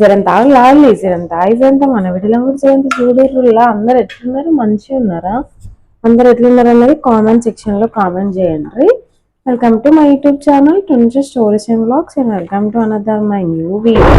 జరంత లాలి జరంత ఇదంతా మన వీటిలో కూడా జరంత చూడేరులా అందరు ఎట్లున్నారు? మంచిగా ఉన్నారా? అందరు ఎట్లున్నారు అనేది కామెంట్ సెక్షన్లో కామెంట్ చేయండి. Welcome to my YouTube channel twenty stories and blogs and welcome to another my new video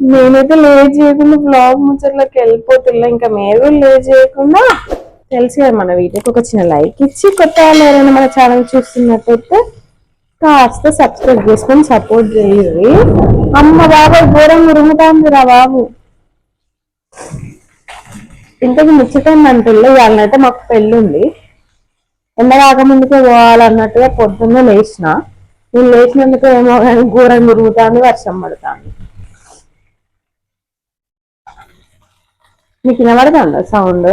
నేనైతే లేట్ చేయకుండా బ్లాగ్ ముచ్చట్లోకి వెళ్ళిపోతున్నా. ఇంకా మీరు లేట్ చేయకుండా తెలుసు కదా మన వీడియోకి ఒక చిన్న లైక్ ఇచ్చి కొత్త వాళ్ళు ఎవరైనా మన ఛానల్ చూస్తున్నట్టయితే. కాస్త సబ్స్క్రైబ్ చేసుకొని సపోర్ట్ చేయండి. అమ్మ బాబాయ్ ఘోరం ఉరుముతాంది రా బాబు. ఇంతకు ముచ్చటం అంటుల్లో వాళ్ళనైతే మాకు పెళ్ళి ఉంది ఎండ కాకముందుకే పోవాలన్నట్టుగా పొద్దున్నే లేచిన. నేను లేచినందుకు ఏమో కానీ ఘోరం తిరుగుతాను వర్షం పడుతుంది. మీకు వినబడుతుందా సౌండ్?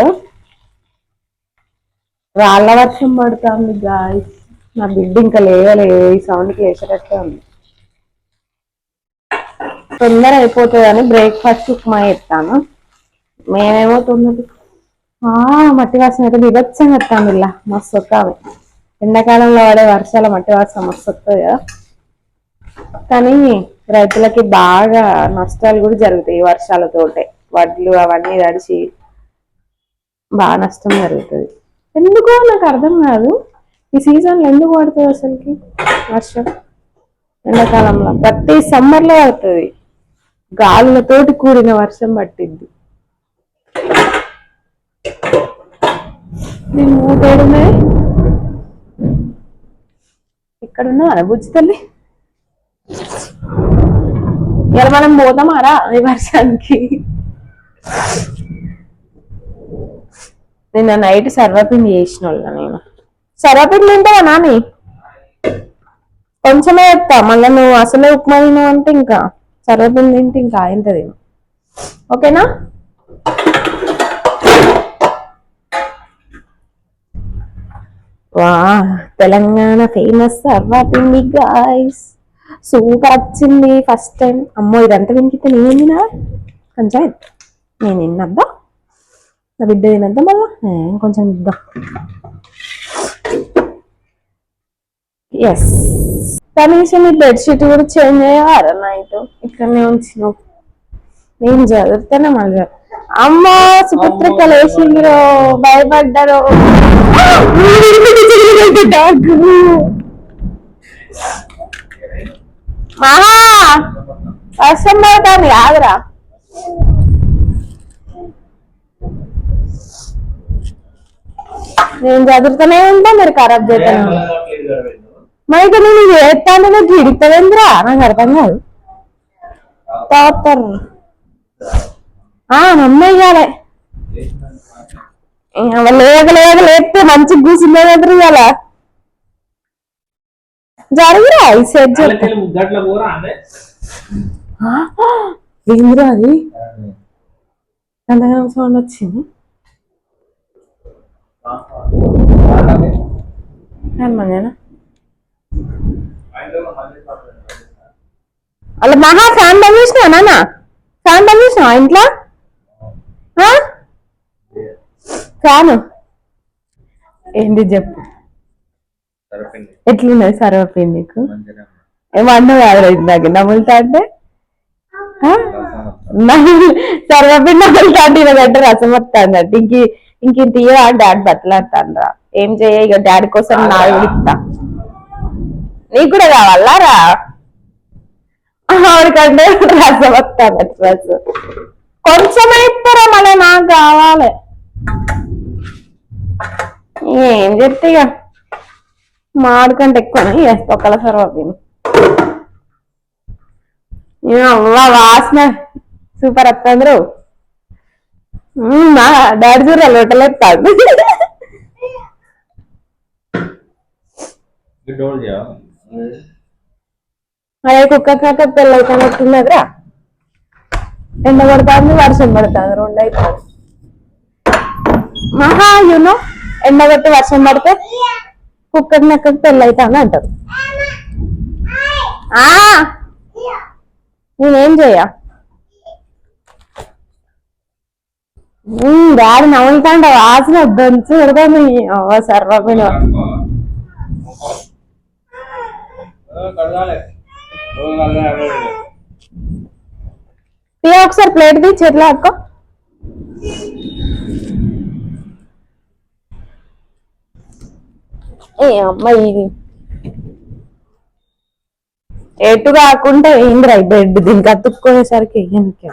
రాళ్ళ వర్షం పడుతుంది గాయస్ నా బిడ్డ ఇంకా లేవలే ఈ సౌండ్కి లేచేటట్టే ఉంది. తొందర అయిపోతుందని బ్రేక్ఫాస్ట్ ఉప్మా ఎత్తాను మేమేమో తొందర ఆ, మట్టి వాసన అయితే బిభత్సంగా వస్తాను ఇలా మస్తు వస్తాము ఎండాకాలంలో పడే వర్షాల మట్టి వాసన మస్తు వస్తుంది కదా. కానీ రైతులకి బాగా నష్టాలు కూడా జరుగుతాయి ఈ వర్షాలతోటే వడ్లు అవన్నీ తడిచి బాగా నష్టం జరుగుతుంది. ఎందుకో నాకు అర్థం కాదు. ఈ సీజన్లో ఎందుకు పడుతుంది అసలుకి? వర్షం ఎండాకాలంలో. ప్రతి సమ్మర్లో పడుతుంది. గాలులతోటి కూడిన వర్షం పట్టింది. నేను ఊటేడునే ఇక్కడున్నా బుజ్జి తల్లి. ఇలా మనం పోతామారా ఈ వర్షానికి. నిన్న నైట్ సర్వపిండి చేసిన వాళ్ళ నేను. సర్వపిండి తింటావా నాని. కొంచెమే చెప్తా మళ్ళీ నువ్వు అసలే ఉప్మా తినవు అంటే ఇంకా సరాపిండి తింటే ఇంకా ఆయంత తిను. ఓకేనా? వా Telangana famous sarvapindi guys super వచ్చింది ఫస్ట్ టైం అమ్మో ఇదంతా వినికితే నేను తినా కొంచెం నేను తిన్నద్దా? నా బిడ్డ తినద్దా మళ్ళా? కొంచెం ఇద్దాం. ఎస్ కనీసం ఈ బెడ్షీట్ కూడా చేంజ్ అయ్యారా నైట్ ఇక్కడనే ఉంచినావు నేను చదువుతానే మళ్ళీ అమ్మ సుపుత్రిక లేచిండ్రు భయపడ్డారు మహా వర్షం పడతాను ఆగరా నేను చదువుతూనే ఉంటా మీరు ఖరాబ్ చేస్తాను మరి ఇక నేను చేస్తాను నాకు ఇడుతుందిరా నాకు అర్థం కాదు తాగుతారు ఆ నమ్మయ్యాలే లేక లేక లేస్తే మంచి కూర్చుందే ఇవాళ జరుగురా ఈ సెట్ ఏందిరా అది ఎంతగానో సౌండ్ వచ్చింది హనుమానేనా అలా మహా ఫ్యాన్ బంద్ చేసినా నాన్న? ఫ్యాన్ బంద్ చేసినా ఇంట్లో? ఫ్యాన్? ఏంటి చెప్పు. ఎట్లున్నది సర్వపిండి నీకు? ఏమన్నా కాదు ఇందాక నమ్ములుతా అంటే? సర్వపిండి నమ్ములుతా అంటే ఇలా గంట రసం వస్తాను అంటే. ఇంక ఇంక తీయవా డాడీ బట్టలాడతాను ఏం చెయ్య ఇక డాడీ కోసం నా ఇస్తా నీకు కూడా కావాలారా ఆవిడకంటే రసం వస్తాను డ్రెస్ కొంచెం ఇస్తారా మళ్ళీ నాకు కావాలి. ఏం చెప్తే ఇక? మాడికంటే ఎక్కువ వేస్తా ఒకళ్ళ సర్వీని అవ్వ వాసన. సూపర్ వస్తుండ్రు మా డాడీ చూడ లొట్టలేస్తాడు అదే కుక్క కాక పిల్ల అయిపోయినట్టున్నదిరా ఎండ పడుతుంది వర్షం పడుతుంది రెండు అవుతుంది మహా యూనో ఎండ కొట్టి వర్షం పడితే కుక్కకి నక్కకి పెళ్ళి అవుతాను అంటారు. నేనేం చెయ్య డాడీ నవ్వుతాండ వాసన దంచు పెడతాను సర్వమైన ఒకసారి ప్లేట్ ది చేతిలో అక్క ఏ అమ్మాయి ఇది? ఎటు కాకుండా ఏంద్రా ఈ బెడ్ దీనికి అతుక్కునేసరికి వెయ్యనికి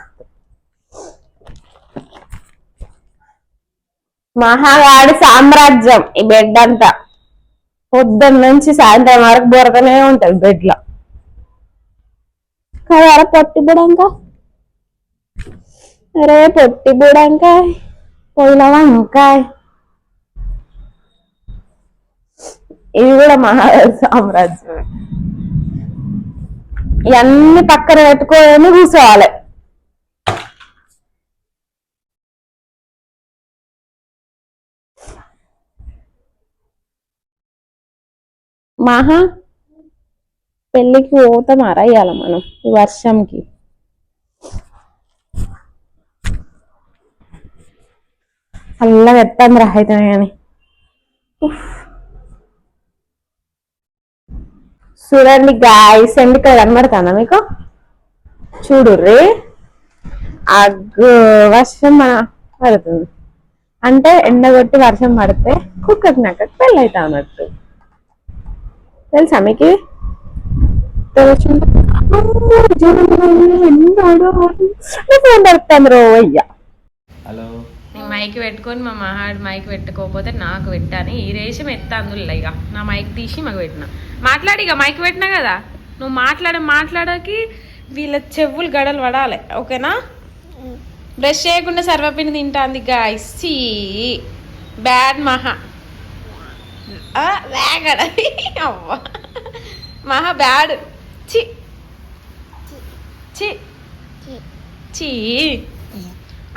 మహాగాడి సామ్రాజ్యం ఈ బెడ్ అంతా. పొద్దున్న నుంచి సాయంత్రం వరకు దొరకనే ఉంటది బెడ్లో. కదా పొట్టి బుడంకా? అరే పొట్టి బుడంకాయ్ పోయిన వంకాయ్. ఇది కూడా మహారాజ సామ్రాజ్యం ఇవన్నీ పక్కన పెట్టుకొని కూర్చోవాలి. మహా పెళ్ళికి పోతాం అరయ్యాల మనం ఈ వర్షంకి. చల్లగా ఎత్తాను రా కానీ చూడండి గాయస్ ఎందుకు కనబడతానా మీకు? చూడుర్రి. అగ్గు వర్షం మన- పడుతుంది. అంటే ఎండగొట్టి వర్షం పడితే కుక్కకి నక్కకి పెళ్ళి అవుతా అన్నట్టు తెలుసా మీకు? ఫోన్ అయ్యా హలో మైక్ పెట్టుకొని మా మహాడు మైక్ పెట్టుకోకపోతే నాకు పెట్టాను. ఈ రేషం ఎత్తా అందులో ఇక. నా మైక్ తీసి మాకు పెట్టిన. మాట్లాడి ఇక మైక్ పెట్టినా కదా? నువ్వు మాట్లాడ మాట్లాడకి వీళ్ళ చెవులు గడలు పడాలి. ఓకేనా? బ్రష్ చేయకుండా సర్వపిండి తింటాంది గాయసి బ్యాడ్ మహా. ఆ, వేగడ అవ్వ. మహా బ్యాడ్. చి. చి. చీ.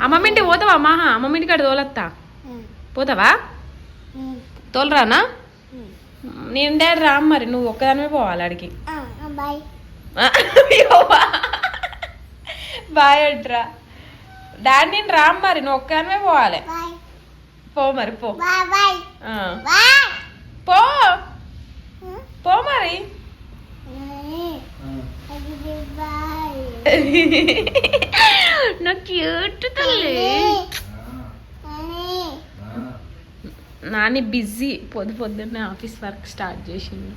అమ్మమ్మ ఇంటికి పోతావా? మహా అమ్మమ్మ ఇంటికి అటు తోలత్తా? పోతావా? తోలరానా? నేను డాడీ రా మరి నువ్వు ఒక్కదానివే పోవాలి అడిగి బాయ్ అంటరా. డాడీ నేను రా మరి నువ్వు ఒక్కదానివే పోవాలి. పో మరి. పో పో మరి నా క్యూట్ తల్లి నాని బిజీ పొద్దు పొద్దున్నే ఆఫీస్ వర్క్ స్టార్ట్ చేసిండు.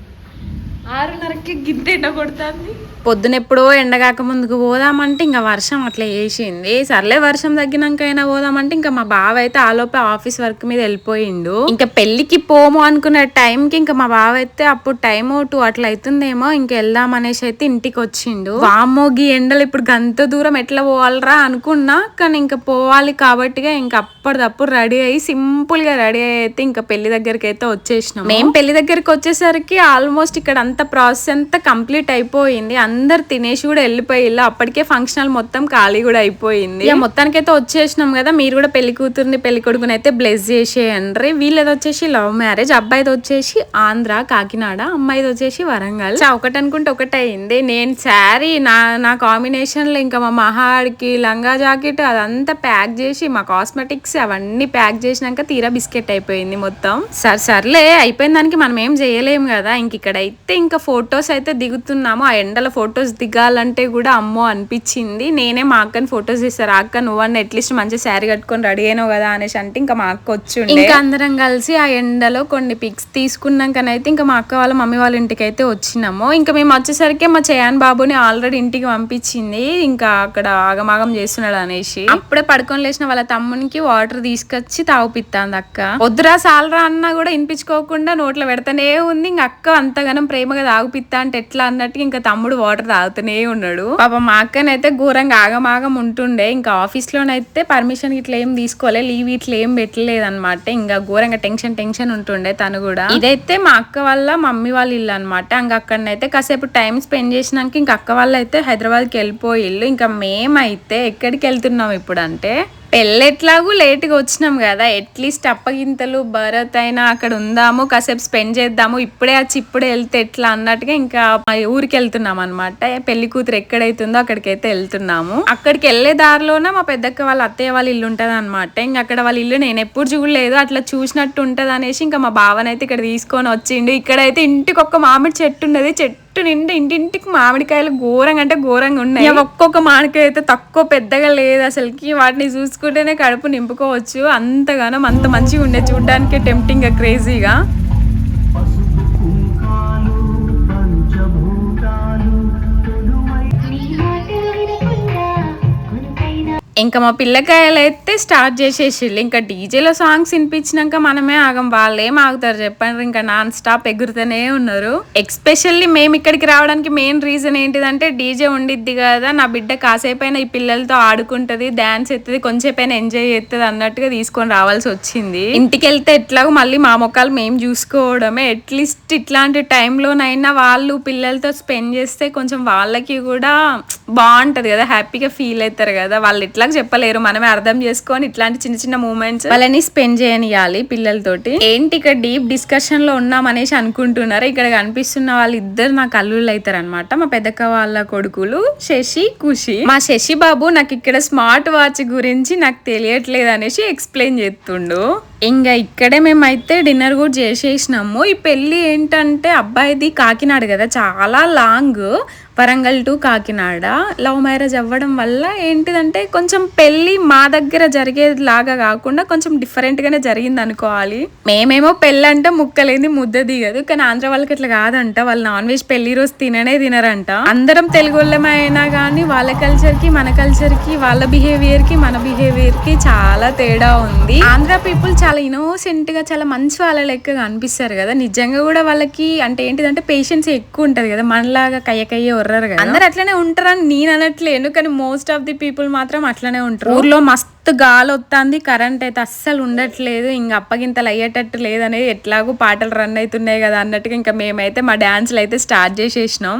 ఆరున్నరకి గింత ఎండ కొడుతుంది. పొద్దున ఎప్పుడో ఎండగాక ముందుకు పోదామంటే ఇంకా వర్షం అట్లా వేసింది. సర్లే వర్షం తగ్గినాకైనా పోదామంటే ఇంకా మా బావ అయితే ఆలోపే ఆఫీస్ వర్క్ మీద వెళ్ళిపోయిండు. ఇంకా పెళ్ళికి పోము అనుకున్న టైంకి ఇంకా మా బావ అయితే అప్పుడు టైం టూ అట్లా అవుతుందేమో ఇంకా వెళ్దాం అనేసి అయితే ఇంటికి వచ్చిండు. వామ్మో గీ ఎండలు ఇప్పుడు గంత దూరం ఎట్లా పోవాలరా అనుకున్నా కానీ ఇంకా పోవాలి కాబట్టిగా ఇంకా అప్పటిదప్పుడు రెడీ అయ్యి సింపుల్గా రెడీ అయితే ఇంకా పెళ్ళి దగ్గరికి అయితే వచ్చేసినాం మేము పెళ్ళి దగ్గరికి వచ్చేసరికి ఆల్మోస్ట్ ఇక్కడ అంత ప్రాసెస్ అంతా కంప్లీట్ అయిపోయింది. అందరు తినేసి కూడా వెళ్ళిపోయిల్లు అప్పటికే ఫంక్షన్ హాల్ మొత్తం ఖాళీ కూడా అయిపోయింది. మొత్తానికి అయితే వచ్చేసినాం కదా మీరు కూడా పెళ్ళి కూతుర్ని పెళ్ళి కొడుకుని అయితే బ్లెస్ చేసేయండి వీళ్ళది వచ్చేసి లవ్ మ్యారేజ్ అబ్బాయిది వచ్చేసి ఆంధ్ర కాకినాడ అమ్మాయిది వచ్చేసి వరంగల్. ఒకటి అనుకుంటే ఒకటి అయింది. నేను శారీ నా నా కాంబినేషన్లో ఇంకా మా మహాడికి లంగా జాకెట్ అదంతా ప్యాక్ చేసి మా కాస్మెటిక్స్ అవన్నీ ప్యాక్ చేసినాక తీరా బిస్కెట్ అయిపోయింది మొత్తం. సరే సర్లే అయిపోయిన దానికి మనం ఏం చేయలేము కదా. ఇంక ఇక్కడ అయితే ఇంకా ఫొటోస్ అయితే దిగుతున్నాము. ఆ ఎండల ఫొటోస్ దిగాలంటే కూడా అమ్మో అనిపించింది. నేనే మా అక్కని ఫొటోస్ తీస్తారు అక్క నువ్వన్న అట్లీస్ట్ మంచి శారీ కట్టుకొని రెడీ అయినావు కదా అనేసి అంటే ఇంకా మా అక్క వచ్చి ఇంకా అందరం కలిసి ఆ ఎండలో కొన్ని పిక్స్ తీసుకున్నాకనైతే ఇంకా మా అక్క వాళ్ళ మమ్మీ వాళ్ళ ఇంటికి అయితే వచ్చినాము. ఇంకా మేము వచ్చేసరికి మా చయాన్ బాబుని ఆల్రెడీ ఇంటికి పంపించింది. ఇంకా అక్కడ ఆగమాగం చేస్తున్నాడు అనేసి. అప్పుడే పడుకొని లేచిన వాళ్ళ తమ్మునికి వాటర్ తీసుకొచ్చి తాగుపిస్తాంది అక్క. వద్దురా సాలరా అన్నా కూడా వినిపించుకోకుండా నోట్లో పెడతానే ఉంది. ఇంకా అక్క అంతగానం ప్రేమగా తాగుపిత్తా అంటే ఎట్లా అన్నట్టు ఇంకా తమ్ముడు వాటర్ తాగుతూనే ఉన్నాడు. పాప మా అక్కనైతే ఘోరంగా ఆగమాగం ఉంటుండే. ఇంకా ఆఫీస్ లోనైతే పర్మిషన్ ఇట్లా ఏం తీసుకోలే లీవ్ ఇట్లా ఏం పెట్టలేదు అనమాట ఇంకా ఘోరంగా టెన్షన్ టెన్షన్ ఉంటుండే తను కూడా. ఇదైతే మా అక్క వాళ్ళ మమ్మీ వాళ్ళ ఇల్లు అనమాట ఇంకా అక్కడనైతే కాసేపు టైం స్పెండ్ చేసినాక ఇంకా అక్క వాళ్ళు అయితే హైదరాబాద్కి వెళ్ళిపోయిల్లు ఇంకా మేమైతే ఎక్కడికి వెళ్తున్నాం ఇప్పుడు అంటే పెళ్ళెట్లాగూ లేట్గా వచ్చినాం కదా. అట్లీస్ట్ అప్పగింతలు భరత్ అయినా అక్కడ ఉందాము కాసేపు స్పెండ్ చేద్దాము ఇప్పుడే వచ్చి ఇప్పుడే వెళ్తే ఎట్లా అన్నట్టుగా ఇంకా మా ఊరికి వెళ్తున్నాం అనమాట పెళ్ళి కూతురు ఎక్కడైతుందో అక్కడికైతే వెళ్తున్నాము. అక్కడికి వెళ్ళే దారిలోనే మా పెద్దక్క వాళ్ళ అత్తయ్య వాళ్ళ ఇల్లు ఉంటుంది అనమాట ఇంకా అక్కడ వాళ్ళ ఇల్లు నేను ఎప్పుడు చూడలేదు. అట్లా చూసినట్టు ఉంటుంది అనేసి ఇంకా మా బావనైతే ఇక్కడ తీసుకొని వచ్చిండు. ఇక్కడైతే ఇంటికి ఒక్క మామిడి చెట్టు ఉన్నది. చెట్టు చెట్టు నిండా ఇంటింటికి మామిడికాయలు ఘోరంగా అంటే ఘోరంగా ఉన్నాయి. ఒక్కొక్క మామిడికాయ అయితే తక్కువ పెద్దగా లేదు అసలుకి. వాటిని చూసుకుంటేనే కడుపు నింపుకోవచ్చు. అంతగానం అంత మంచిగా ఉండే చూడడానికి టెంప్టింగ్గా క్రేజీగా ఇంకా మా పిల్లకాయలు అయితే స్టార్ట్ చేసేసిళ్ళు. ఇంకా డీజేలో సాంగ్స్ వినిపించినాక మనమే ఆగం. వాళ్ళేం ఆగుతారు చెప్పండి. ఇంకా నాన్ స్టాప్ ఎగురుతూనే ఉన్నారు. ఎక్స్పెషల్లీ మేము ఇక్కడికి రావడానికి మెయిన్ రీజన్ ఏంటిదంటే డీజే ఉండిద్ది కదా. నా బిడ్డ కాసేపైనా ఈ పిల్లలతో ఆడుకుంటది డాన్స్ ఎత్తుంది కొంచెంసేపైనా ఎంజాయ్ చేస్తుంది అన్నట్టుగా తీసుకొని రావాల్సి వచ్చింది. ఇంటికి వెళ్తే ఎట్లాగో మళ్ళీ మా మొక్కలు మేము చూసుకోవడమే. అట్లీస్ట్ ఇట్లాంటి టైంలోనైనా వాళ్ళు పిల్లలతో స్పెండ్ చేస్తే కొంచెం వాళ్ళకి కూడా బాగుంటది కదా హ్యాపీగా ఫీల్ అవుతారు కదా. వాళ్ళు ఇట్లా చెప్పలేరు మనమే అర్థం చేసుకొని ఇట్లాంటి చిన్న చిన్న మూమెంట్స్ వాళ్ళని స్పెండ్ చేయనియాలి పిల్లలతోటి. ఏంటి ఇక్కడ డీప్ డిస్కషన్లో ఉన్నాం అనేసి అనుకుంటున్నారు? ఇక్కడ కనిపిస్తున్న వాళ్ళు ఇద్దరు నాకు అల్లుళ్ళు అవుతారు అనమాట మా పెద్దక్క వాళ్ళ కొడుకులు శశి ఖుషి. మా శశి బాబు నాకు ఇక్కడ స్మార్ట్ వాచ్ గురించి నాకు తెలియట్లేదు అనేసి ఎక్స్ప్లెయిన్ చేస్తుండు. ఇంకా ఇక్కడే మేమైతే డిన్నర్ కూడా చేసేసినాము. ఈ పెళ్ళి ఏంటంటే అబ్బాయిది కాకినాడ కదా చాలా long. Warangal to Kakinada. Love marriage అవ్వడం వల్ల ఏంటిదంటే కొంచెం పెళ్ళి మా దగ్గర జరిగేలాగా కాకుండా కొంచెం డిఫరెంట్గానే జరిగింది అనుకోవాలి. మేమేమో పెళ్ళి అంటే ముక్కలేంది ముద్ద దిగదు కానీ ఆంధ్ర వాళ్ళకి ఇట్లా కాదంట. వాళ్ళు నాన్ వెజ్ పెళ్ళి రోజు తిననే తినరంట. అందరం తెలుగు అయినా కానీ వాళ్ళ కల్చర్కి మన కల్చర్కి వాళ్ళ బిహేవియర్కి మన బిహేవియర్కి చాలా తేడా ఉంది. ఆంధ్ర పీపుల్ చాలా ఇన్నోసెంట్గా చాలా మంచి వాళ్ళ లెక్కగా అనిపిస్తారు కదా. నిజంగా కూడా వాళ్ళకి అంటే ఏంటిదంటే పేషెన్స్ ఎక్కువ ఉంటది కదా. మనలాగా కయ్య కయ్య ఉర్రరు కదా. అందరు అట్లనే ఉంటారని నేను అనట్లేను కానీ మోస్ట్ ఆఫ్ ది పీపుల్ మాత్రం అట్లనే ఉంటారు. ఊర్లో మస్తు గాలి వస్తుంది కరెంట్ అయితే అస్సలు ఉండట్లేదు. ఇంకా అప్పగింతలు అయ్యేటట్టు లేదనేది ఎట్లాగో పాటలు రన్ అవుతున్నాయి కదా అన్నట్టుగా ఇంకా మేమైతే మా డాన్స్లు అయితే స్టార్ట్ చేసేసినాం.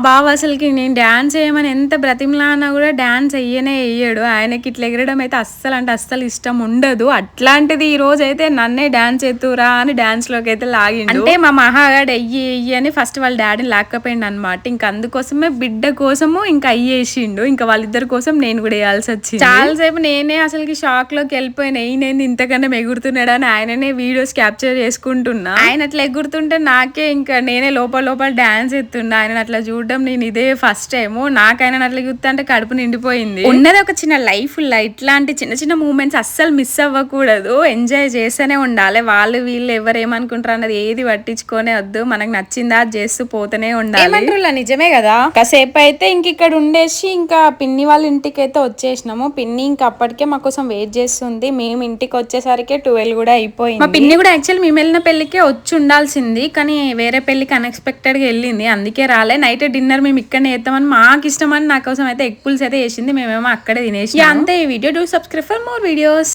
బావ అసలుకి నేను డాన్స్ చేయమని ఎంత బ్రతిమలానా కూడా డాన్స్ వెయ్యనే వెయ్యడు ఆయనకి ఇట్లా ఎగరడం అయితే అస్సలు అంటే అస్సలు ఇష్టం ఉండదు. అట్లాంటిది ఈ రోజు అయితే నన్నే డాన్స్ ఎత్తురా అని డాన్స్లోకి అయితే లాగిండు. అంటే మా మహాగాడు అయ్యి అయ్యి అని ఫస్ట్ వాళ్ళ డాడీని లాక్కపోయిండు అనమాట ఇంకా అందుకోసమే బిడ్డ కోసము ఇంకా అయ్యేసిండు. ఇంకా వాళ్ళిద్దరి కోసం నేను కూడా వేయాల్సి వచ్చింది. చాలాసేపు నేనే అసలుకి షాక్లోకి వెళ్ళిపోయిన నేను ఇంతకన్నా ఎగురుతున్నాడు? అని ఆయననే వీడియోస్ క్యాప్చర్ చేసుకుంటున్నా. ఆయన అట్లా ఎగురుతుంటే నాకే ఇంకా నేనే లోపల లోపల డాన్స్ ఎత్తున్నా. ఆయన అట్లా చూడడం నేను ఇదే ఫస్ట్ టైం నాకైనా అట్లా చూస్తే అంటే కడుపు నిండిపోయింది. ఉన్నది ఒక చిన్న లైఫ్ ఇట్లాంటి చిన్న చిన్న మూమెంట్స్ అస్సలు మిస్ అవ్వకూడదు. ఎంజాయ్ చేస్తూనే ఉండాలి. వాళ్ళు వీళ్ళు ఎవరు ఏమనుకుంటారు అన్నది ఏది పట్టించుకోనే వద్దు. మనకు నచ్చిందా చేస్తూ పోతూనే ఉండాలి. ఏమంటారు నిజమే కదా. కాసేపు అయితే ఇంక ఇక్కడ ఉండేసి ఇంకా పిన్ని వాళ్ళ ఇంటికి అయితే వచ్చేసినాము. పిన్ని ఇంకా అప్పటికే మా కోసం వెయిట్ చేస్తుంది. మేము ఇంటికి వచ్చేసరికి ట్వెల్వ్ కూడా అయిపోయింది. మా పిన్ని కూడా యాక్చువల్ మేము వెళ్ళిన పెళ్ళికే వచ్చి ఉండాల్సింది. కానీ వేరే పెళ్ళికి అన్ఎక్స్పెక్టెడ్గా వెళ్ళింది. అందుకే రాలే. నైట్ డిన్నర్ మేము ఇక్కడనే చేద్దామని మాకు ఇష్టమని నా కోసం అయితే ఎగ్ పుల్స్ అయితే వేసింది మేమేమో అక్కడే తినేసి అంతే ఈ video. Do subscribe for more videos